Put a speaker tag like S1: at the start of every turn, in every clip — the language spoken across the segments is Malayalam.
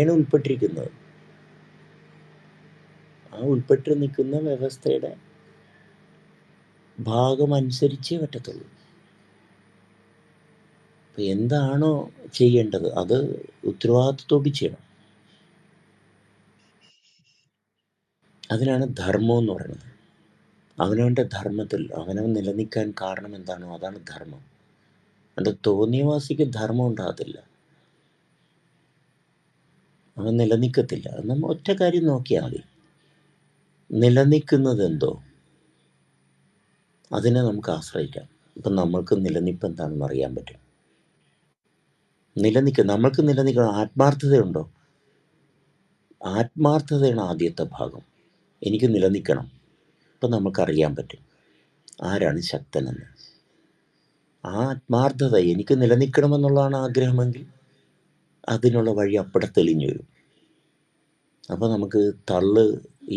S1: ആണ് ഉൾപ്പെട്ടിരിക്കുന്നത്. ആ ഉൾപ്പെട്ട് നിൽക്കുന്ന വ്യവസ്ഥയുടെ ഭാഗം അനുസരിച്ചേ പറ്റത്തുള്ളൂ. അപ്പം എന്താണോ ചെയ്യേണ്ടത് അത് ഉത്തരവാദിത്വത്തോട് ചെയ്യണം. അതിനാണ് ധർമ്മം എന്ന് പറയുന്നത്. അവനവന്റെ ധർമ്മത്തിൽ അവനവൻ നിലനിൽക്കാൻ കാരണം എന്താണോ അതാണ് ധർമ്മം. അത് തോന്നിയവാസിക്ക് ധർമ്മം ഉണ്ടാകത്തില്ല. നിലനിൽക്കത്തില്ല. നമ്മൾ ഒറ്റ കാര്യം നോക്കിയാൽ മതി. നിലനിൽക്കുന്നത് എന്തോ അതിനെ നമുക്ക് ആശ്രയിക്കാം. ഇപ്പം നമ്മൾക്ക് നിലനിൽപ്പ് എന്താണെന്ന് അറിയാൻ പറ്റും. നിലനിൽക്കുക നമ്മൾക്ക് നിലനിൽക്കണം ആത്മാർത്ഥതയുണ്ടോ? ആത്മാർത്ഥതയാണ് ആദ്യത്തെ ഭാഗം. എനിക്ക് നിലനിൽക്കണം. ഇപ്പം നമുക്കറിയാൻ പറ്റും. ആരാണ് ശക്തനെന്ന്? ആ ആത്മാർത്ഥത എനിക്ക് നിലനിൽക്കണമെന്നുള്ളതാണ് ആഗ്രഹമെങ്കിൽ അതിനുള്ള വഴി അപ്പടെ തെളിഞ്ഞു വരും. അപ്പോൾ നമുക്ക് തള്ള്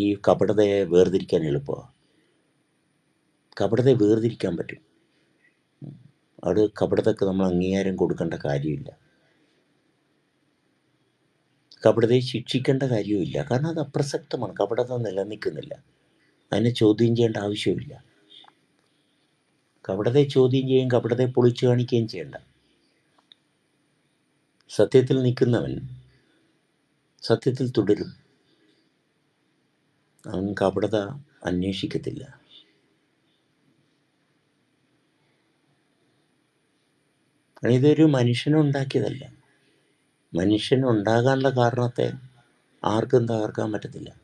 S1: ഈ കപടതയെ വേർതിരിക്കാൻ എളുപ്പമാണ് കപടതയെ വേർതിരിക്കാൻ പറ്റും. അവിടെ കപടതക്ക് നമ്മൾ അംഗീകാരം കൊടുക്കേണ്ട കാര്യമില്ല. കപടതയെ ശിക്ഷിക്കേണ്ട കാര്യവുമില്ല. കാരണം അത് അപ്രസക്തമാണ്. കപടത നിലനിൽക്കുന്നില്ല. അതിനെ ചോദ്യം ചെയ്യേണ്ട ആവശ്യമില്ല കപടതയെ ചോദ്യം ചെയ്യുകയും കപടതയെ പൊളിച്ചു കാണിക്കുകയും ചെയ്യണ്ട. സത്യത്തിൽ നിൽക്കുന്നവൻ സത്യത്തിൽ തുടരും. അവൻ കപടത അന്വേഷിക്കത്തില്ല. ഇതൊരു മനുഷ്യനുണ്ടാക്കിയതല്ല മനുഷ്യനുണ്ടാകാനുള്ള കാരണത്തെ ആർക്കും തകർക്കാൻ പറ്റത്തില്ല.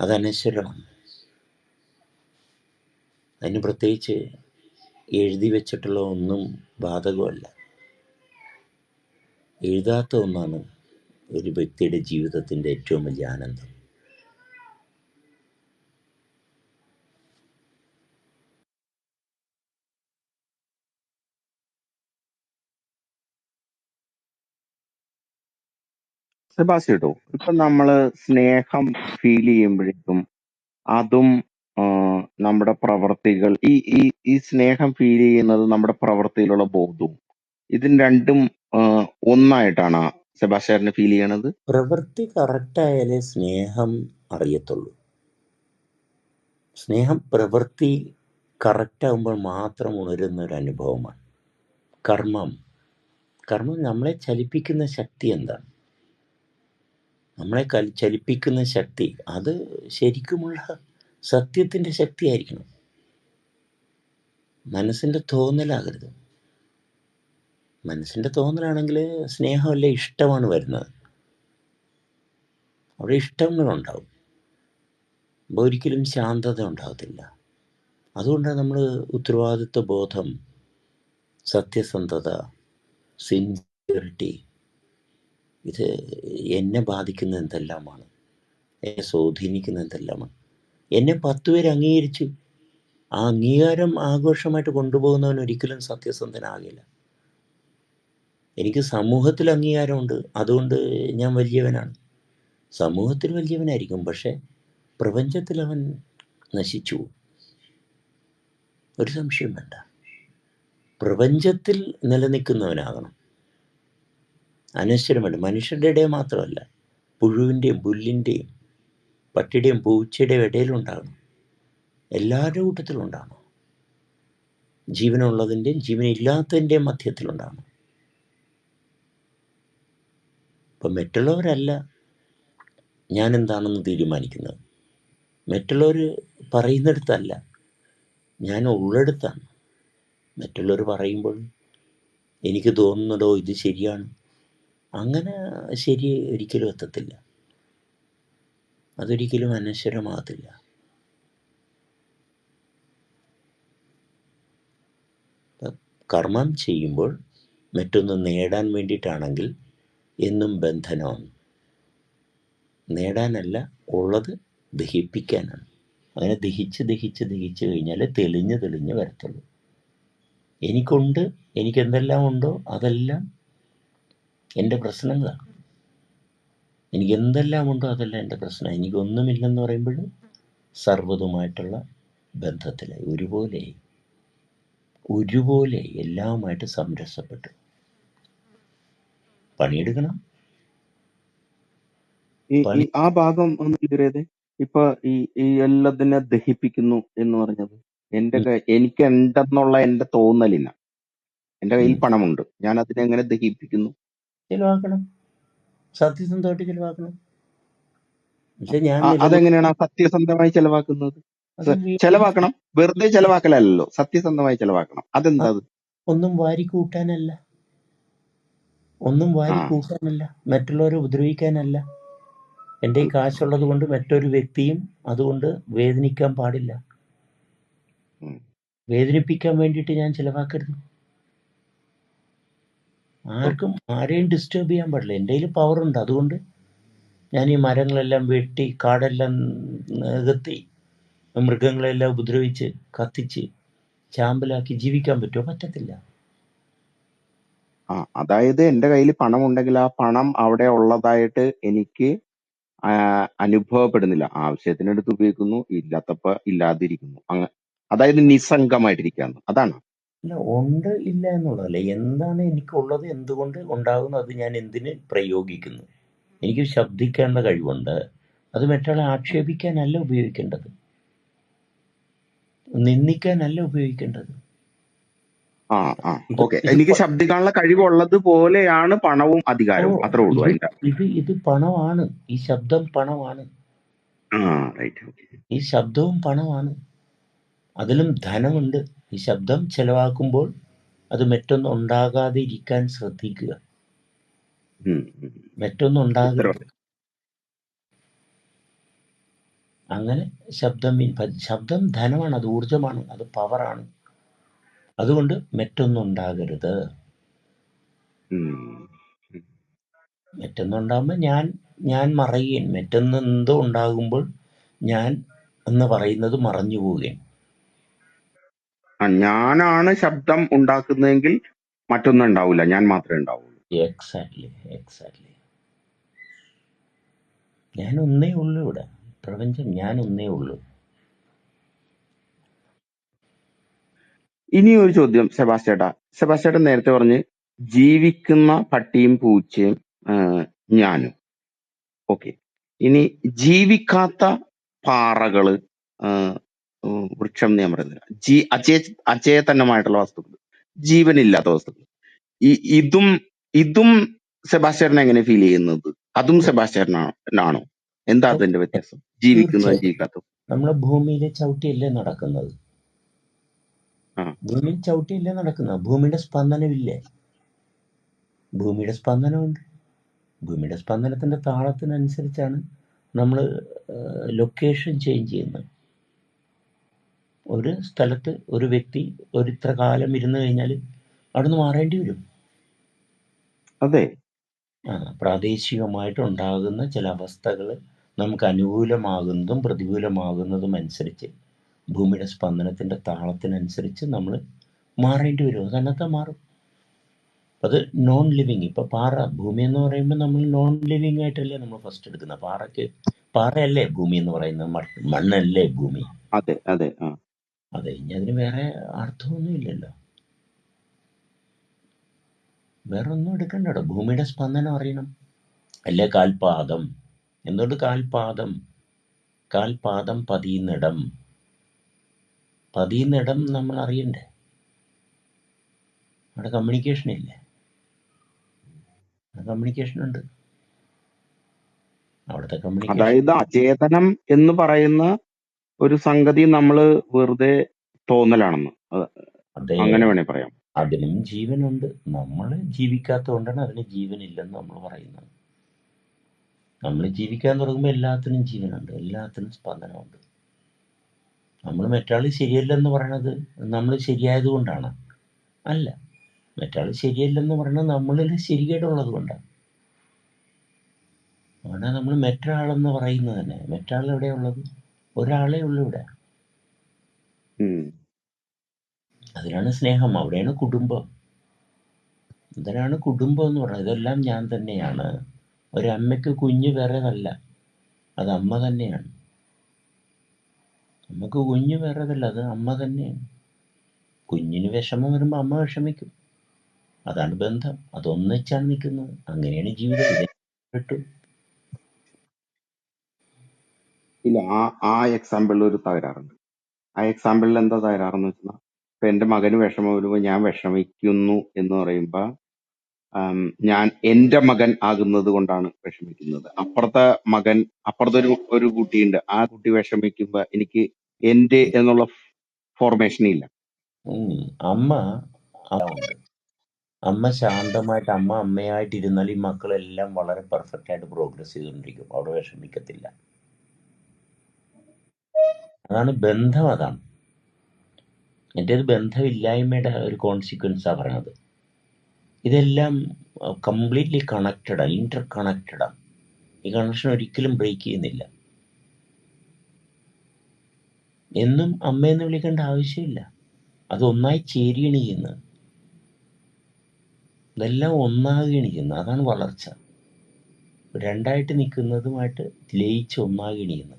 S1: അത് അനശ്വരമാണ്. അതിന് പ്രത്യേകിച്ച് എഴുതി വെച്ചിട്ടുള്ള ഒന്നും ബാധകമല്ല. എഴുതാത്ത ഒന്നാണ് ഒരു വ്യക്തിയുടെ ജീവിതത്തിന്റെ ഏറ്റവും വലിയ ആനന്ദം.
S2: സെബാസ്റ്റ്യട്ടോ ഇപ്പൊ നമ്മൾ സ്നേഹം ഫീൽ ചെയ്യുമ്പോഴേക്കും അതും നമ്മുടെ പ്രവർത്തികൾ ഈ ഈ സ്നേഹം ഫീൽ ചെയ്യുന്നത് നമ്മുടെ പ്രവർത്തിയിലുള്ള ബോധവും ഇതിന് രണ്ടും ഒന്നായിട്ടാണ് സെബാസ്റ്റ്യന് ഫീൽ ചെയ്യണത്.
S1: പ്രവൃത്തി കറക്റ്റായാലേ സ്നേഹം അറിയത്തുള്ളൂ. സ്നേഹം പ്രവൃത്തി കറക്റ്റാകുമ്പോൾ മാത്രം ഉണരുന്ന ഒരു അനുഭവമാണ്. കർമ്മം. കർമ്മം നമ്മളെ ചലിപ്പിക്കുന്ന ശക്തി എന്താണ്? നമ്മളെ കൽ- ചലിപ്പിക്കുന്ന ശക്തി. അത് ശരിക്കുമുള്ള സത്യത്തിന്റെ ശക്തിയായിരിക്കണം. മനസ്സിന്റെ തോന്നലാകരുത്. മനസ്സിന്റെ തോന്നലാണെങ്കിൽ സ്നേഹമല്ല ഇഷ്ടമാണ് വരുന്നത്? അവിടെ ഇഷ്ടങ്ങളുണ്ടാവും. അപ്പോൾ ഒരിക്കലും ശാന്തത ഉണ്ടാകത്തില്ല. അതുകൊണ്ടാണ് നമ്മൾ ഉത്തരവാദിത്വ ബോധം സത്യസന്ധത സിൻസിയറിറ്റി ഇത് എന്നെ ബാധിക്കുന്ന എന്തെല്ലാമാണ്? എന്നെ സ്വാധീനിക്കുന്ന എന്തെല്ലാമാണ്? എന്നെ പത്ത് പേര് അംഗീകരിച്ചു ആ അംഗീകാരം ആഘോഷമായിട്ട് കൊണ്ടുപോകുന്നവൻ ഒരിക്കലും സത്യസന്ധനാകില്ല. എനിക്ക് സമൂഹത്തിൽ അംഗീകാരമുണ്ട്. അതുകൊണ്ട് ഞാൻ വലിയവനാണ്. സമൂഹത്തിൽ വലിയവനായിരിക്കും പക്ഷേ പ്രപഞ്ചത്തിൽ അവൻ നശിച്ചു ഒരു സംശയം വേണ്ട. പ്രപഞ്ചത്തിൽ നിലനിൽക്കുന്നവനാകണം. അനശ്വരമല്ല മനുഷ്യരുടെ ഇടയിൽ മാത്രമല്ല പുഴുവിന്റെയും പുല്ലിന്റെയും പട്ടിയുടെയും പൂച്ചയുടെയും ഇടയിലുണ്ടാകണം എല്ലാവരുടെ കൂട്ടത്തിലും ഉണ്ടാകണം. ജീവനുള്ളതിന്റെയും ജീവനില്ലാത്തതിന്റെയും മധ്യത്തിലുണ്ടാകണം. ഇപ്പം മറ്റുള്ളവരല്ല. ഞാൻ എന്താണെന്ന് തീരുമാനിക്കുന്നത്? മറ്റുള്ളവർ പറയുന്നിടത്തല്ല. ഞാൻ ഉള്ളിടത്താണ്. മറ്റുള്ളവർ പറയുമ്പോൾ എനിക്ക് തോന്നുന്നതോ ഇത് ശരിയാണ്. അങ്ങനെ ശരി ഒരിക്കലും എത്തത്തില്ല. അതൊരിക്കലും അനശ്വരമാകത്തില്ല. കർമ്മം ചെയ്യുമ്പോൾ മറ്റൊന്ന് നേടാൻ വേണ്ടിയിട്ടാണെങ്കിൽ എന്നും ബന്ധനമാണ് നേടാനല്ല ഉള്ളത് ദഹിപ്പിക്കാനാണ്. അങ്ങനെ ദഹിച്ച് ദഹിച്ച് ദഹിച്ച് കഴിഞ്ഞാൽ തെളിഞ്ഞ് തെളിഞ്ഞ് വരത്തുള്ളൂ. എനിക്കുണ്ട് എനിക്ക് എന്തെല്ലാം ഉണ്ടോ അതെല്ലാം എന്റെ പ്രശ്നങ്ങളാണ് എനിക്ക് എന്തെല്ലാം ഉണ്ടോ അതെല്ലാം എന്റെ പ്രശ്നം. എനിക്കൊന്നുമില്ലെന്ന് പറയുമ്പോൾ സർവതുമായിട്ടുള്ള ബന്ധത്തിലായി. ഒരുപോലെ ഒരുപോലെ എല്ലാമായിട്ട് സംരസപ്പെട്ടു പണിയെടുക്കണം.
S2: ഈ ഈ
S1: പണി
S2: ആ ഭാഗം ഒന്ന് ചെയ്തേ ഇപ്പൊ ഈ ഈ എല്ലാത്തിനെ ദഹിപ്പിക്കുന്നു എന്ന് പറഞ്ഞത്. എന്റെ
S1: ഉം,
S2: കൈ- എനിക്ക് ഉണ്ടെന്നുള്ള എന്റെ തോന്നലില്ല എന്റെ കയ്യിൽ
S1: ഉം.
S2: പണമുണ്ട്. ഞാൻ അതിനെ എങ്ങനെ ദഹിപ്പിക്കുന്നു?
S1: ചിലവാക്കണം. സത്യസന്ധമായിട്ട് ചെലവാക്കണം. ഞാൻ
S2: ആ,
S1: നിലനിൽ
S2: അതെങ്ങനെയാണ് ആ സത്യസന്ധമായി ചെലവാക്കുന്നത്?
S1: അത്
S2: സ-
S1: വീട്ടിൽ
S2: ചെലവാക്കണം. വെറുതെ ചെലവാക്കലല്ലോ സത്യസന്ധമായി ചെലവാക്കണം. അതെന്താ അത്?
S1: ഒന്നും വാരി കൂട്ടാനല്ല ഒന്നും വാരി കൂട്ടാനല്ല. മറ്റുള്ളവരെ ഉപദ്രവിക്കാനല്ല. എന്റെ ഈ കാശുള്ളത് കൊണ്ട് മറ്റൊരു വ്യക്തിയും അതുകൊണ്ട് വേദനിക്കാൻ പാടില്ല. വേദനിപ്പിക്കാൻ വേണ്ടിയിട്ട് ഞാൻ ചിലവാക്കരുത്. ആർക്കും ആരെയും ഡിസ്റ്റർബ് ചെയ്യാൻ പാടില്ല. എന്റെ കയ്യിൽ പവർ ഉണ്ട്. അതുകൊണ്ട് ഞാൻ ഈ മരങ്ങളെല്ലാം വെട്ടി കാടെല്ലാം നികത്തി മൃഗങ്ങളെല്ലാം ഉപദ്രവിച്ച് കത്തിച്ച് ചാമ്പലാക്കി ജീവിക്കാൻ പറ്റുമോ? പറ്റത്തില്ല.
S2: ആ അതായത് എന്റെ കയ്യിൽ പണം ഉണ്ടെങ്കിൽ ആ പണം അവിടെ ഉള്ളതായിട്ട് എനിക്ക് അനുഭവപ്പെടുന്നില്ല. അനുഭവപ്പെടുന്നില്ല ആവശ്യത്തിനെടുത്ത് ഉപയോഗിക്കുന്നു ഇല്ലാത്തപ്പോ ഇല്ലാതിരിക്കുന്നു. അങ്ങ അതായത് നിസ്സംഗമായിട്ടിരിക്കുകയാണ്. അതാണ്.
S1: ഇല്ല ഉണ്ട് ഇല്ല എന്നുള്ളതല്ല എന്താണ് എനിക്കുള്ളത് എന്തുകൊണ്ട് ഉണ്ടാകുന്നു അത് ഞാൻ എന്തിന് പ്രയോഗിക്കുന്നു? എനിക്ക് ശബ്ദിക്കേണ്ട കഴിവുണ്ട്. അത് മറ്റൊരാളെ ആക്ഷേപിക്കാനല്ല ഉപയോഗിക്കേണ്ടത്. നിന്ദിക്കാനല്ല ഉപയോഗിക്കേണ്ടത്.
S2: ആ ആ. ഓക്കെ. എനിക്ക് ശബ്ദിക്കാനുള്ള കഴിവുള്ളത് പോലെയാണ് പണവും അധികാരവും. അത്രേ ഉള്ളൂ. അതിന്റെ
S1: ഇത് ഇത് പണമാണ്. ഈ ശബ്ദം പണമാണ്.
S2: ആ റൈറ്റ്
S1: ഈ ശബ്ദവും പണമാണ്. അതിലും ധനമുണ്ട്. ഈ ശബ്ദം ചെലവാക്കുമ്പോൾ അത് മറ്റൊന്നും ഉണ്ടാകാതെ ഇരിക്കാൻ ശ്രദ്ധിക്കുക. മറ്റൊന്നും ഉണ്ടാകരുത് അങ്ങനെ ശബ്ദം ശബ്ദം ധനമാണ്. അത് ഊർജമാണ് അത് പവറാണ് അതുകൊണ്ട് മറ്റൊന്നും ഉണ്ടാകരുത്
S2: ഉം.
S1: മറ്റൊന്നുണ്ടാകുമ്പോൾ ഞാൻ ഞാൻ മറയുകയും മറ്റൊന്ന് എന്തോ ഉണ്ടാകുമ്പോൾ ഞാൻ എന്ന് പറയുന്നത് മറഞ്ഞു പോവുകയും.
S2: ഞാനാണ് ശബ്ദം ഉണ്ടാക്കുന്നതെങ്കിൽ മറ്റൊന്നും ഉണ്ടാവില്ല ഞാൻ മാത്രമേ ഉണ്ടാവുള്ളൂ.
S1: എക്സാക്ട്ലി എക്സാക്ട്ലി ഞാൻ ഒന്നേ ഉള്ളൂ ഇവിടെ. പ്രപഞ്ചം ഞാൻ ഒന്നേ ഉള്ളൂ.
S2: ഇനി ഒരു ചോദ്യം സെബാസ്റ്റേട്ടാ സെബാസ്റ്റേട്ടൻ നേരത്തെ പറഞ്ഞ് ജീവിക്കുന്ന പട്ടിയും പൂച്ചയും ഞാനും. ഓക്കെ. ഇനി ജീവിക്കാത്ത പാറകൾ വൃക്ഷം എന്ന് ഞാൻ പറയുന്നില്ല ജീ അചേ അചേതനമായിട്ടുള്ള വസ്തുക്കൾ. ജീവനില്ലാത്ത വസ്തുക്കൾ. ഈ ഇതും ഇതും സെബാസ്റ്റ്യനെ എങ്ങനെ ഫീൽ ചെയ്യുന്നത്? അതും സെബാസ്റ്റ്യനാണോ എന്താ അതിന്റെ വ്യത്യാസം? ജീവിക്കുന്നത്
S1: ജീവിക്കാത്ത
S2: നമ്മുടെ
S1: നമ്മളെ ഭൂമിയിലെ ചവിട്ടിയല്ലേ നടക്കുന്നത്? ഭൂമിയിൽ ചവിട്ടിയില്ല നടക്കുന്ന ഭൂമിയുടെ സ്പന്ദനമില്ലേ? ഭൂമിയുടെ സ്പന്ദനമുണ്ട്. ഭൂമിയുടെ സ്പന്ദനത്തിന്റെ താളത്തിനനുസരിച്ചാണ് നമ്മൾ ലൊക്കേഷൻ ചേഞ്ച് ചെയ്യുന്നത്. ഒരു സ്ഥലത്ത് ഒരു വ്യക്തി ഒരു ഇത്ര കാലം ഇരുന്ന് കഴിഞ്ഞാൽ അവിടുന്ന് മാറേണ്ടി വരും.
S2: അതെ.
S1: ആ, പ്രാദേശികമായിട്ടുണ്ടാകുന്ന ചില അവസ്ഥകൾ നമുക്ക് അനുകൂലമാകുന്നതും പ്രതികൂലമാകുന്നതും അനുസരിച്ച് ഭൂമിയുടെ സ്പന്ദനത്തിന്റെ താളത്തിനനുസരിച്ച് നമ്മൾ മാറേണ്ടി വരും. അത് മാറും. അത് നോൺ ലിവിങ് ഇപ്പം പാറ ഭൂമി എന്ന് പറയുമ്പോൾ നമ്മൾ നോൺ ലിവിങ് ആയിട്ടല്ലേ നമ്മൾ ഫസ്റ്റ് എടുക്കുന്നത്. പാറയ്ക്ക് പാറയല്ലേ ഭൂമി എന്ന് പറയുന്നത്? മണ്ണ് മണ്ണല്ലേ ഭൂമി?
S2: അതെ അതെ
S1: അതെ ഇനി അതിന് വേറെ അർത്ഥമൊന്നും ഇല്ലല്ലോ. വേറെ ഒന്നും എടുക്കണ്ടോ ഭൂമിയുടെ സ്പന്ദനം അറിയണം. അല്ലേ കാൽപാദം? എന്തുകൊണ്ട് കാൽപാദം? കാൽപാദം പതിയുന്നിടം പതിയുന്നിടം നമ്മൾ അറിയണ്ടേ? അവിടെ കമ്മ്യൂണിക്കേഷൻ ഇല്ലേ? കമ്മ്യൂണിക്കേഷൻ ഉണ്ട്. അവിടുത്തെ കമ്മ്യൂണിക്കേഷൻ
S2: അതായത് അചേതനം എന്ന് പറയുന്ന ഒരു സംഗതി നമ്മൾ വെറുതെ തോന്നലാണെന്ന്. അങ്ങനെ വേണേ പറയാം.
S1: അതിനും ജീവനുണ്ട്. നമ്മൾ ജീവിക്കാത്തതുകൊണ്ടാണ് അതിന് ജീവനില്ലെന്ന് നമ്മൾ പറയുന്നത്. നമ്മൾ ജീവിക്കാൻ തുടങ്ങുമ്പോൾ എല്ലാത്തിനും ജീവനുണ്ട്. എല്ലാത്തിനും സ്പന്ദനമുണ്ട്. നമ്മൾ മറ്റാൾ ശരിയല്ലെന്ന് പറയണത് നമ്മൾ ശരിയായത് കൊണ്ടാണ് അല്ല മറ്റാൾ ശരിയല്ലെന്ന് പറയണത് നമ്മളിൽ ശരികേടുള്ളത് കൊണ്ടാണ്. അവിടെ നമ്മൾ മറ്റൊരാളെന്ന് പറയുന്നത് തന്നെ. മറ്റാൾ എവിടെയുള്ളത്? ഒരാളേ ഉള്ളൂ ഇവിടെ.
S2: അതിലാണ്
S1: അതിനാണ് സ്നേഹം. അവിടെയാണ് കുടുംബം. ഇതിനാണ് കുടുംബം എന്ന് പറയുന്നത്. ഇതെല്ലാം ഞാൻ തന്നെയാണ്. ഒരമ്മയ്ക്ക് കുഞ്ഞ് വേറെതല്ല. അത് അമ്മ തന്നെയാണ്. അമ്മയ്ക്ക് കുഞ്ഞ് വേറെതല്ല അത് അമ്മ തന്നെയാണ്. കുഞ്ഞിന് വിഷമം വരുമ്പോൾ അമ്മ വിഷമിക്കും. അതാണ് ബന്ധം. അതൊന്നിച്ചാണ് നിൽക്കുന്നത്. അങ്ങനെയാണ് ജീവിതം. ഇതേ
S2: ഇല്ല ആ ആ എക്സാമ്പിളിൽ ഒരു തകരാറുണ്ട്. ആ എക്സാമ്പിളിൽ എന്താ തകരാറെന്ന് വെച്ചാൽ ഇപ്പൊ എന്റെ മകന് വിഷമം വരുമ്പോൾ ഞാൻ വിഷമിക്കുന്നു എന്ന് പറയുമ്പോ ഞാൻ എന്റെ മകൻ ആകുന്നത് കൊണ്ടാണ് വിഷമിക്കുന്നത്. അപ്പുറത്തെ മകൻ അപ്പുറത്തെ ഒരു ഒരു കുട്ടിയുണ്ട്. ആ കുട്ടി വിഷമിക്കുമ്പോ എനിക്ക് എന്റെ എന്നുള്ള ഫോർമേഷൻ ഇല്ല.
S1: അമ്മ അമ്മ ശാന്തമായിട്ട് അമ്മ അമ്മയായിട്ട് ഇരുന്നാൽ ഈ മക്കളെല്ലാം വളരെ പെർഫെക്റ്റ് ആയിട്ട് പ്രോഗ്രസ് ചെയ്തുകൊണ്ടിരിക്കും. അവിടെ വിഷമിക്കത്തില്ല. അതാണ് ബന്ധം അതാണ്. എന്റെ ഒരു ബന്ധമില്ലായ്മയുടെ ഒരു കോൺസിക്വൻസാണ് പറയണത്. ഇതെല്ലാം കംപ്ലീറ്റ്ലി കണക്റ്റഡാണ് ഇന്റർ കണക്റ്റഡാണ് ഈ കണക്ഷൻ ഒരിക്കലും ബ്രേക്ക് ചെയ്യുന്നില്ല. എന്നും അമ്മയെന്ന് വിളിക്കേണ്ട ആവശ്യമില്ല. അതൊന്നായി ചെയ്യുന്നത് ഇതെല്ലാം ഒന്നാകണിക്കുന്നു അതാണ് വളർച്ച. രണ്ടായിട്ട് നിൽക്കുന്നതുമായിട്ട് ലയിച്ച് ഒന്നാകണിക്കുന്നു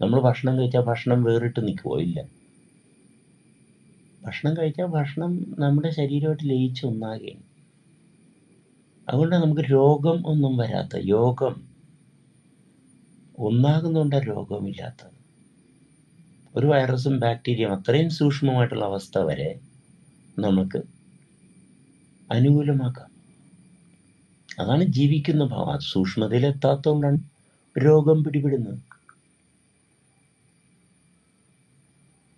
S1: നമ്മൾ ഭക്ഷണം കഴിച്ചാൽ ഭക്ഷണം വേറിട്ട് നിൽക്കുമോ ഇല്ല. ഭക്ഷണം കഴിച്ചാൽ ഭക്ഷണം നമ്മുടെ ശരീരമായിട്ട് ലയിച്ച് ഒന്നാകണം അതുകൊണ്ട് നമുക്ക് രോഗം ഒന്നും വരാത്ത യോഗം. ഒന്നാകുന്നുണ്ട രോഗമില്ലാത്തത്. ഒരു വൈറസും ബാക്ടീരിയയും അത്രയും സൂക്ഷ്മമായിട്ടുള്ള അവസ്ഥ വരെ നമുക്ക് അനുകൂലമാക്കാം. അതാണ് ജീവിക്കുന്ന ഭാവം. സൂക്ഷ്മതയിലെത്താത്തതുകൊണ്ടാണ് രോഗം പിടിപെടുന്നത്.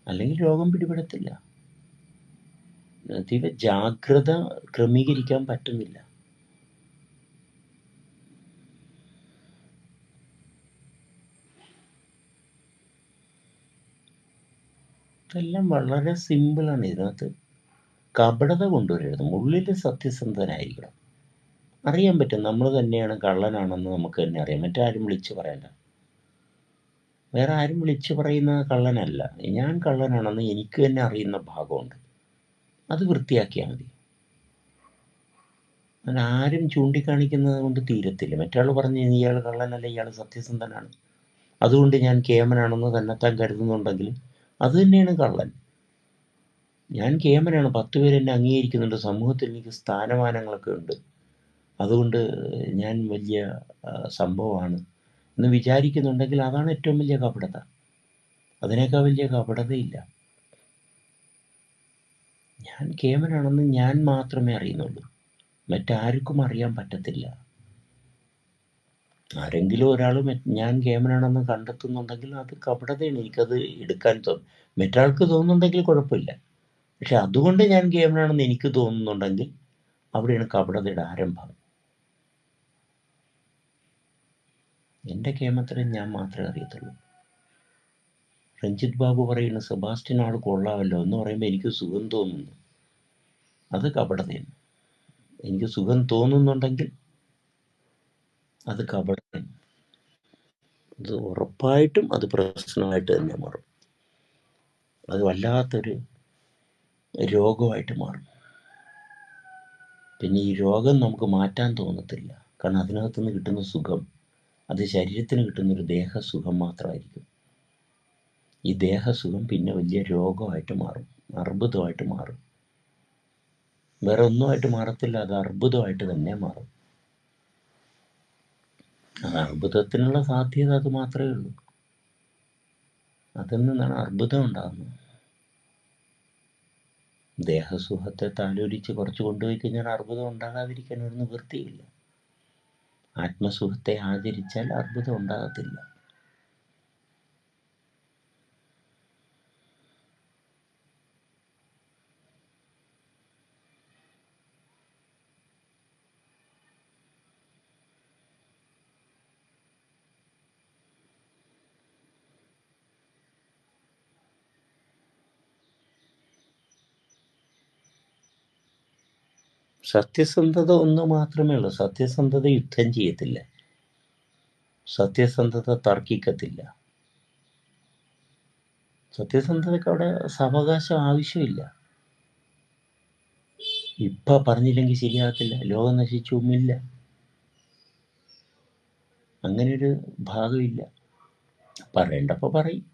S1: അല്ലെങ്കിൽ രോഗം പിടിപെടത്തില്ല. അതീവ ജാഗ്രത ക്രമീകരിക്കാൻ പറ്റുന്നില്ല. ഇതെല്ലാം വളരെ സിമ്പിളാണ് ഇതിനകത്ത് കപടത കൊണ്ടുവരരുത്. ഉള്ളിൽ സത്യസന്ധനായിരിക്കണം. അറിയാൻ പറ്റും. നമ്മൾ തന്നെയാണ് കള്ളനാണെന്ന് നമുക്ക് തന്നെ അറിയാം. മറ്റാരും വിളിച്ചു പറയണ്ട. വേറെ ആരും വിളിച്ചു പറയുന്ന കള്ളനല്ല. ഞാൻ കള്ളനാണെന്ന് എനിക്ക് തന്നെ അറിയുന്ന ഭാഗമുണ്ട്. അത് വൃത്തിയാക്കിയാൽ മതി. അങ്ങനെ ആരും ചൂണ്ടിക്കാണിക്കുന്നത് കൊണ്ട് തീരത്തില്ല. മറ്റാൾ പറഞ്ഞ് ഇയാൾ കള്ളനല്ല ഇയാൾ സത്യസന്ധനാണ്. അതുകൊണ്ട് ഞാൻ കേമനാണെന്ന് തന്നെത്താൻ കരുതുന്നുണ്ടെങ്കിൽ അത് തന്നെയാണ് കള്ളൻ. ഞാൻ കേമനാണ്. പത്ത് പേര് എന്നെ അംഗീകരിക്കുന്നുണ്ട്. സമൂഹത്തിൽ എനിക്ക് സ്ഥാനമാനങ്ങളൊക്കെ ഉണ്ട്. അതുകൊണ്ട് ഞാൻ വലിയ സംഭവമാണ് എന്ന് വിചാരിക്കുന്നുണ്ടെങ്കിൽ അതാണ് ഏറ്റവും വലിയ കപടത. അതിനേക്കാൾ വലിയ കപടതയില്ല. ഞാൻ കേമനാണെന്ന് ഞാൻ മാത്രമേ അറിയുന്നുള്ളൂ. മറ്റാർക്കും അറിയാൻ പറ്റത്തില്ല. ആരെങ്കിലും ഒരാൾ ഞാൻ കേമനാണെന്ന് കണ്ടെത്തുന്നുണ്ടെങ്കിൽ അത് കപടതയാണ്. എനിക്കത് എടുക്കാൻ തോന്നും മറ്റൊരാൾക്ക് തോന്നുന്നുണ്ടെങ്കിൽ കുഴപ്പമില്ല. പക്ഷെ അതുകൊണ്ട് ഞാൻ കേമനാണെന്ന് എനിക്ക് തോന്നുന്നുണ്ടെങ്കിൽ അവിടെയാണ് കപടതയുടെ ആരംഭം. എന്റെ കേമത്തിനെ ഞാൻ മാത്രമേ അറിയത്തുള്ളൂ. രഞ്ജിത് ബാബു പറയുന്ന സെബാസ്റ്റ്യൻ ആൾ കൊള്ളാമല്ലോ എന്ന് പറയുമ്പോൾ എനിക്ക് സുഖം തോന്നുന്നു. അത് കപടതയാണ്. എനിക്ക് സുഖം തോന്നുന്നുണ്ടെങ്കിൽ അത് കപടം അത് ഉറപ്പായിട്ടും അത് പ്രശ്നമായിട്ട് തന്നെ മാറും. അത് വല്ലാത്തൊരു രോഗമായിട്ട് മാറും. പിന്നെ ഈ രോഗം നമുക്ക് മാറ്റാൻ തോന്നത്തില്ല. കാരണം അതിനകത്ത് നിന്ന് കിട്ടുന്ന സുഖം അത് ശരീരത്തിന് കിട്ടുന്ന ഒരു ദേഹസുഖം മാത്രമായിരിക്കും. ഈ ദേഹസുഖം പിന്നെ വലിയ രോഗമായിട്ട് മാറും. അർബുദമായിട്ട് മാറും. വേറെ ഒന്നുമായിട്ട് മാറത്തില്ല. അത് അർബുദമായിട്ട് തന്നെ മാറും. അർബുദത്തിനുള്ള സാധ്യത അത് മാത്രമേ ഉള്ളൂ. അതിൽ നിന്നാണ് അർബുദം ഉണ്ടാകുന്നത്. ദേഹസുഖത്തെ താലോലിച്ച് കുറച്ച് കൊണ്ടുപോയി കഴിഞ്ഞാൽ അർബുദം ഉണ്ടാകാതിരിക്കാൻ ഒരു നിവൃത്തിയില്ല ആത്മസുഖത്തെ ആചരിച്ചാൽ അർബുദം ഉണ്ടാകത്തില്ല. സത്യസന്ധത ഒന്ന് മാത്രമേ ഉള്ളൂ. സത്യസന്ധത യുദ്ധം ചെയ്യത്തില്ല. സത്യസന്ധത തർക്കിക്കത്തില്ല. സത്യസന്ധതയ്ക്ക് അവിടെ സാവകാശം ആവശ്യമില്ല. ഇപ്പൊ പറഞ്ഞില്ലെങ്കിൽ ശരിയാകത്തില്ല. ലോകം നശിച്ചുമില്ല അങ്ങനെ ഒരു ഭാഗമില്ല. പറയേണ്ടപ്പോ പറയും.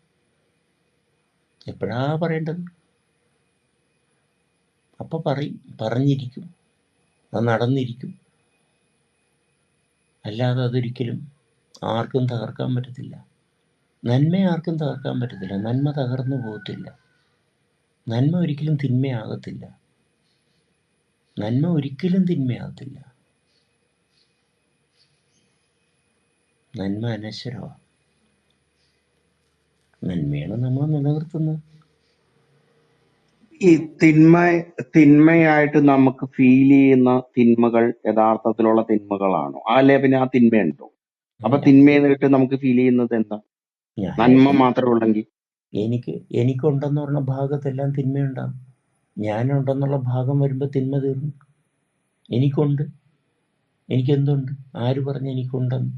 S1: എപ്പോഴാ പറയേണ്ടത്? അപ്പൊ പറയും. പറഞ്ഞിരിക്കും. അത് നടന്നിരിക്കും. അല്ലാതെ അതൊരിക്കലും ആർക്കും തകർക്കാൻ പറ്റത്തില്ല. നന്മ ആർക്കും തകർക്കാൻ പറ്റത്തില്ല. നന്മ തകർന്നു പോകത്തില്ല. നന്മ ഒരിക്കലും തിന്മയാകത്തില്ല. നന്മ ഒരിക്കലും തിന്മയാകത്തില്ല. നന്മ അനശ്വരമാണ് നന്മയാണ് നമ്മൾ നിലനിർത്തുന്നത്.
S2: ഈ തിന്മ തിന്മയായിട്ട് നമുക്ക് ഫീൽ ചെയ്യുന്ന തിന്മകൾ യഥാർത്ഥത്തിലുള്ള തിന്മകളാണോ? അല്ലെ പിന്നെ ആ തിന്മയുണ്ടോ? അപ്പൊ
S1: അല്ല
S2: തിന്മയായിട്ട് നമുക്ക് ഫീൽ ചെയ്യുന്നത് എന്താ?
S1: ഞാൻ
S2: നന്മ മാത്രമേ ഉള്ളെങ്കിൽ.
S1: എനിക്ക് എനിക്കുണ്ടെന്ന് പറഞ്ഞ ഭാഗത്തെല്ലാം തിന്മയുണ്ടാകും. ഞാനുണ്ടെന്നുള്ള ഭാഗം വരുമ്പോൾ തിന്മ തീർന്നു. എനിക്കുണ്ട്. എനിക്കെന്തുണ്ട്? ആര് പറഞ്ഞ് എനിക്കുണ്ടെന്ന്?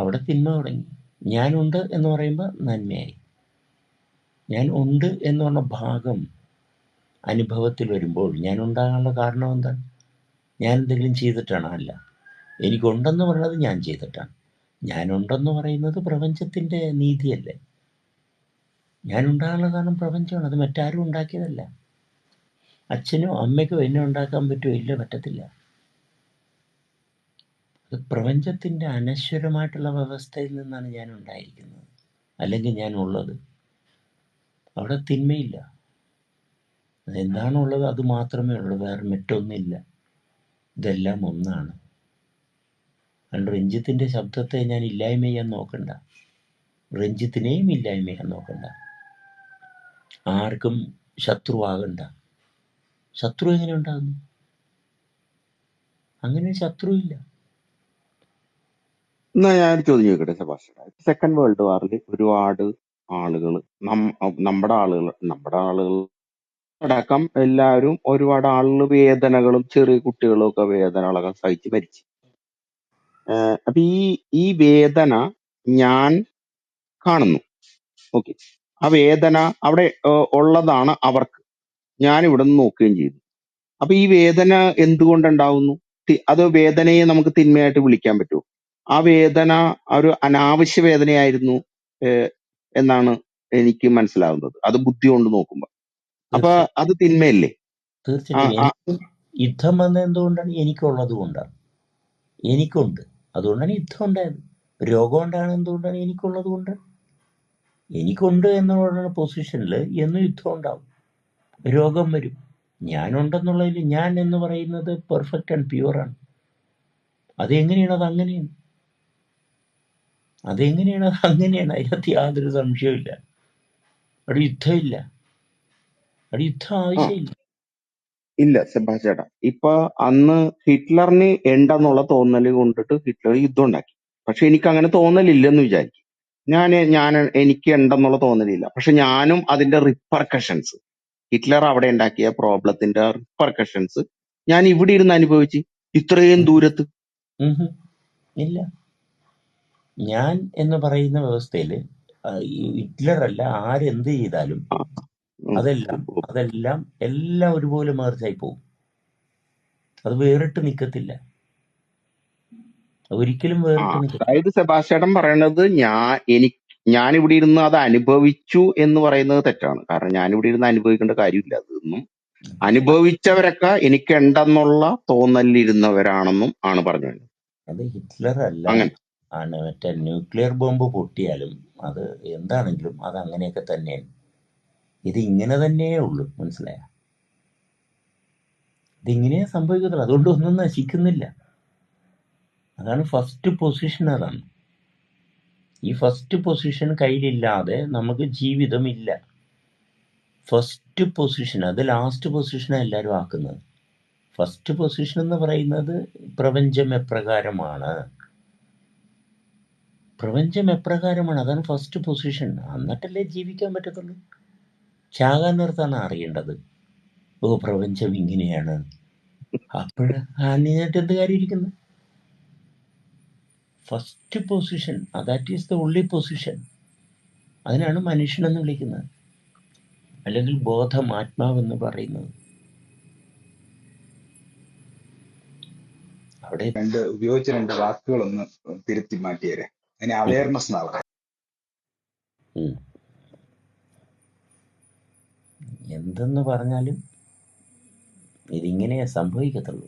S1: അവിടെ തിന്മ തുടങ്ങി. ഞാനുണ്ട് എന്ന് പറയുമ്പോൾ നന്മയായി. ഞാൻ ഉണ്ട് എന്ന് പറഞ്ഞ ഭാഗം അനുഭവത്തിൽ വരുമ്പോൾ ഞാൻ ഉണ്ടാകാനുള്ള കാരണം എന്താണ് ഞാൻ എന്തെങ്കിലും ചെയ്തിട്ടാണ്? അല്ല. എനിക്കുണ്ടെന്ന് പറയുന്നത് ഞാൻ ചെയ്തിട്ടാണ്. ഞാനുണ്ടെന്ന് പറയുന്നത് പ്രപഞ്ചത്തിന്റെ നീതിയല്ലേ. ഞാൻ ഉണ്ടാകാനുള്ള കാരണം പ്രപഞ്ചമാണ്. അത് മറ്റാരും ഉണ്ടാക്കിയതല്ല. അച്ഛനോ അമ്മയ്ക്കോ എന്നെ ഉണ്ടാക്കാൻ പറ്റുമോ? ഇല്ല പറ്റത്തില്ല. അത് പ്രപഞ്ചത്തിന്റെ അനശ്വരമായിട്ടുള്ള വ്യവസ്ഥയിൽ നിന്നാണ് ഞാൻ ഉണ്ടായിരിക്കുന്നത് അല്ലെങ്കിൽ ഞാൻ ഉള്ളത് അവിടെ തിന്മയില്ല. അതെന്താണുള്ളത്? അത് മാത്രമേ ഉള്ളൂ. വേറെ മറ്റൊന്നില്ല ഇതെല്ലാം ഒന്നാണ്. അതുകൊണ്ട് രഞ്ജിത്തിന്റെ ശബ്ദത്തെ ഞാൻ ഇല്ലായ്മ ചെയ്യാൻ നോക്കണ്ട. രഞ്ജിത്തിനെയും ഇല്ലായ്മ ചെയ്യാൻ നോക്കണ്ട. ആർക്കും ശത്രുവാകണ്ട. ശത്രു എങ്ങനെ ഉണ്ടാകുന്നു? അങ്ങനെ ശത്രുവില്ല.
S2: എന്നാ ഞാൻ ചോദ്യം ചോദിക്കട്ടെ സെക്കൻഡ് വേൾഡ് വാറിൽ ഒരുപാട് ആളുകൾ നമ്മുടെ ആളുകൾ നമ്മുടെ ആളുകൾ അടക്കം എല്ലാവരും ഒരുപാട് ആളുകൾ വേദനകളും ചെറിയ കുട്ടികളും ഒക്കെ വേദനകളൊക്കെ സഹിച്ച് മരിച്ചു. അപ്പൊ ഈ ഈ വേദന ഞാൻ കാണുന്നു. ഓക്കെ. ആ വേദന അവിടെ ഉള്ളതാണ് അവർക്ക്. ഞാൻ ഇവിടെ നിന്ന് നോക്കുകയും ചെയ്തു. അപ്പൊ ഈ വേദന എന്തുകൊണ്ടുണ്ടാവുന്നു? അത് വേദനയെ നമുക്ക് തിന്മയായിട്ട് വിളിക്കാൻ പറ്റുമോ? ആ വേദന ഒരു അനാവശ്യ വേദനയായിരുന്നു. എന്നാണ് എനിക്ക് മനസ്സിലാവുന്നത്. അത് ബുദ്ധി കൊണ്ട് നോക്കുമ്പോ. അപ്പൊ അത് തിന്മയല്ലേ?
S1: തീർച്ചയായിട്ടും യുദ്ധം വന്നത് എന്തുകൊണ്ടാണ് എനിക്കുള്ളത് കൊണ്ടാണ്. എനിക്കുണ്ട്. അതുകൊണ്ടാണ് യുദ്ധം ഉണ്ടായത് രോഗം ഉണ്ടാണ് എന്തുകൊണ്ടാണ് എനിക്കുള്ളത് കൊണ്ട് എനിക്കുണ്ട് എന്നുള്ള പൊസിഷനിൽ എന്നും യുദ്ധം ഉണ്ടാവും രോഗം വരും. ഞാനുണ്ടെന്നുള്ളതിൽ ഞാൻ എന്ന് പറയുന്നത് പെർഫെക്റ്റ് ആൻഡ് പ്യുവറാണ് അതെങ്ങനെയാണ്? അത് അങ്ങനെയാണ് അതെങ്ങനെയാണ്? അത് അങ്ങനെയാണ്. അതിനകത്ത് യാതൊരു സംശയവുമില്ല. അവിടെ യുദ്ധമില്ല. അവിടെ യുദ്ധം ആവശ്യമില്ല.
S2: ഇല്ല സെബാസ് ചേട്ടാ. ഇപ്പൊ അന്ന് ഹിറ്റ്ലറിന് ഉണ്ടെന്നുള്ള തോന്നൽ കൊണ്ടിട്ട് ഹിറ്റ്ലർ യുദ്ധം ഉണ്ടാക്കി. പക്ഷെ എനിക്ക് അങ്ങനെ തോന്നലില്ലെന്ന് വിചാരിക്കും. ഞാൻ ഞാൻ എനിക്ക് ഉണ്ടെന്നുള്ള തോന്നലില്ല. പക്ഷെ ഞാനും അതിന്റെ റിപ്പർക്കഷൻസ് ഹിറ്റ്ലർ അവിടെ ഉണ്ടാക്കിയ പ്രോബ്ലത്തിന്റെ റിപ്പർക്കഷൻസ് ഞാൻ ഇവിടെ ഇരുന്ന് അനുഭവിച്ച് ഇത്രയും ദൂരത്ത്.
S1: ഇല്ല. ഞാൻ എന്ന് പറയുന്ന വ്യവസ്ഥയിൽ ഹിറ്റ്ലർ അല്ല ആരെന്ത് ചെയ്താലും അതെല്ലാം അതെല്ലാം എല്ലാം ഒരുപോലെ മേർച്ചായി പോകും. അത് വേറിട്ട് നിൽക്കത്തില്ല ഒരിക്കലും വേറിട്ട്
S2: അതായത് സെബാസ്റ്റേട്ടൻ പറയണത് ഞാൻ എനിക്ക് ഞാൻ ഇവിടെ ഇരുന്ന് അത് അനുഭവിച്ചു എന്ന് പറയുന്നത് തെറ്റാണ്. കാരണം ഞാൻ ഇവിടെ ഇരുന്ന് അനുഭവിക്കേണ്ട കാര്യമില്ല. അതൊന്നും അനുഭവിച്ചവരൊക്കെ എനിക്ക് ഉണ്ടെന്നുള്ള തോന്നലിരുന്നവരാണെന്നും ആണ് പറഞ്ഞു
S1: അത് ഹിറ്റ്ലർ അല്ല
S2: അങ്ങനെ.
S1: ആണ്. മറ്റേ ന്യൂക്ലിയർ ബോംബ് പൊട്ടിയാലും അത് എന്താണെങ്കിലും അത് അങ്ങനെയൊക്കെ തന്നെയാണ്. ഇത് ഇങ്ങനെ തന്നെയേ ഉള്ളൂ. മനസ്സിലായ? ഇതിങ്ങനെ സംഭവിക്കത്തുള്ളൂ. അതുകൊണ്ട് ഒന്നും നശിക്കുന്നില്ല. അതാണ് ഫസ്റ്റ് പൊസിഷൻ അതാണ്. ഈ ഫസ്റ്റ് പൊസിഷൻ കയ്യിലില്ലാതെ നമുക്ക് ജീവിതമില്ല. ഫസ്റ്റ് പൊസിഷൻ അത് ലാസ്റ്റ് പൊസിഷനാണ് എല്ലാവരും ആക്കുന്നത്. ഫസ്റ്റ് പൊസിഷൻ എന്ന് പറയുന്നത് പ്രപഞ്ചം എപ്രകാരമാണ്? പ്രപഞ്ചം എപ്രകാരമാണ്? അതാണ് ഫസ്റ്റ് പൊസിഷൻ എന്നിട്ടല്ലേ ജീവിക്കാൻ പറ്റത്തുള്ളൂ. ചാകാൻ നിർത്താണ് അറിയേണ്ടത്. ഓ പ്രപഞ്ചം ഇങ്ങനെയാണ്. അപ്പോഴ എന്ത് കാര്യം ഇരിക്കുന്നു? First position that is the only position അതിനാണ് മനുഷ്യനെന്ന് വിളിക്കുന്നത്. അല്ലെങ്കിൽ ബോധം ആത്മാവെന്ന് പറയുന്നത്. അവിടെ
S3: രണ്ട് ഉപയോഗിച്ച രണ്ട് വാക്കുകളൊന്ന് തിരുത്തി മാറ്റിയേരെ. അതിനെ അവയർനെസ് പറയുന്നത്
S1: എന്തെന്ന് പറഞ്ഞാലും ഇതിങ്ങനെ സംഭവിക്കത്തുള്ളൂ.